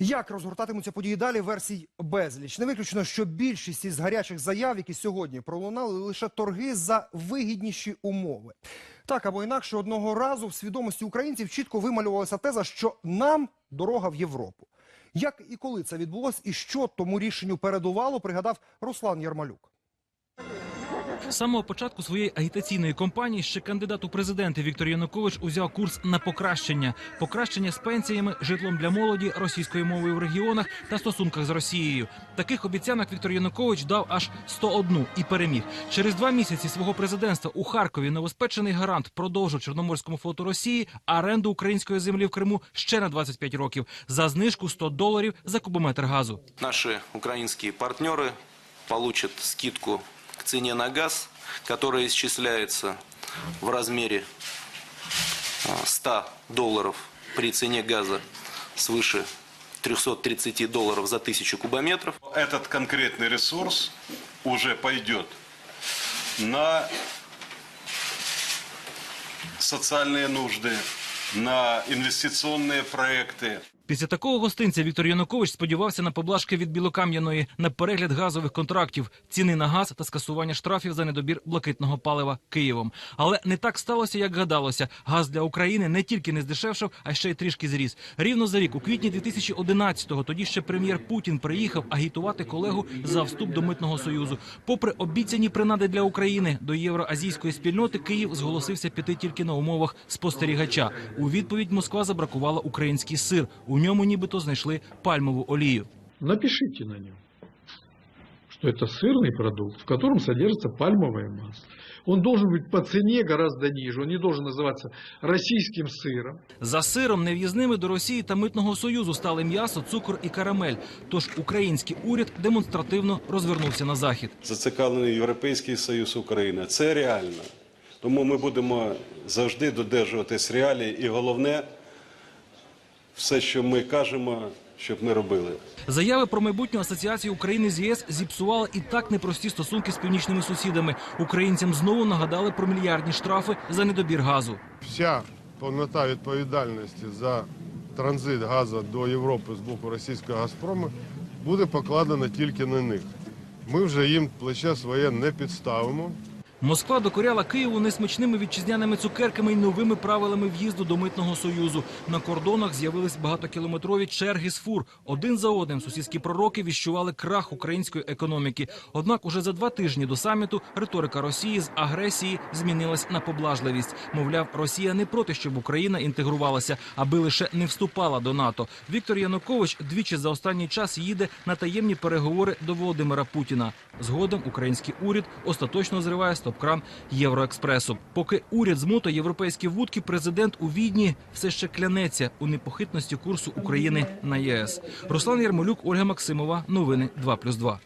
Як розгортатимуться події далі? Версій безліч. Не виключно, що більшість із гарячих заяв, які сьогодні пролунали, лише торги за вигідніші умови. Так або інакше, одного разу в свідомості українців чітко вималювалася теза, що нам дорога в Європу. Як і коли це відбулось, і що тому рішенню передувало, пригадав Руслан Ярмалюк. З самого початку своєї агітаційної кампанії ще кандидат у президенти Віктор Янукович узяв курс на покращення, покращення з пенсіями, житлом для молоді, російською мовою в регіонах та стосунках з Росією. Таких обіцянок Віктор Янукович дав аж 101 і переміг. Через два місяці свого президентства у Харкові новоспечений гарант продовжив Чорноморському флоту Росії оренду української землі в Криму ще на 25 років за знижку 100 доларів за кубометр газу. Наши украинские партнеры получат скидку цене на газ, которая исчисляется в размере а, 100 долларов при цене газа свыше 330 долларов за тысячу кубометров. Этот конкретный ресурс уже пойдет на социальные нужды, на инвестиционные проекты. Після такого гостинця Віктор Янукович сподівався на поблажки від білокам'яної, на перегляд газових контрактів, ціни на газ та скасування штрафів за недобір блакитного палива Києвом. Але не так сталося, як гадалося. Газ для України не тільки не здешевшав, а ще й трішки зріс. Рівно за рік, у квітні 2011-го, тоді ще прем'єр Путін приїхав агітувати колегу за вступ до митного союзу. Попри обіцяні принади для України до євроазійської спільноти, Київ зголосився піти тільки на умовах спостерігача. У відповідь Москва забракувала український сир. У ньому нібито знайшли пальмову олію. Напишите на нем, что это сырный продукт, в котором содержится пальмовое масло. Он должен быть по цене гораздо ниже, он не должен называться российским сыром. За сиром нев'їзними до Росії та митного союзу стали м'ясо, цукор і карамель. Тож український уряд демонстративно розвернувся на захід. Зацікавлений Європейський Союз Україна. Це реально. Тому ми будемо завжди додержуватись реалій. І головне, все, що ми кажемо, щоб ми робили. Заяви про майбутню асоціацію України з ЄС зіпсували і так непрості стосунки з північними сусідами. Українцям знову нагадали про мільярдні штрафи за недобір газу. вся повнота відповідальності за транзит газу до Європи з боку російського Газпрому буде покладена тільки на них. Ми вже їм плече своє не підставимо. Москва докоряла Києву несмачними вітчизняними цукерками і новими правилами в'їзду до митного союзу. На кордонах з'явились багатокілометрові черги з фур. Один за одним сусідські пророки віщували крах української економіки. Однак, уже за два тижні до саміту риторика Росії з агресії змінилась на поблажливість. Мовляв, Росія не проти, щоб Україна інтегрувалася, аби лише не вступала до НАТО. Віктор Янукович двічі за останній час їде на таємні переговори до Володимира Путіна. Згодом український уряд остаточно зриває стоп-кран Євроекспресу. Поки уряд змота європейські вудки, президент у Відні все ще клянеться у непохитності курсу України на ЄС. Руслан Ярмолюк, Ольга Максимова. Новини 2+,2.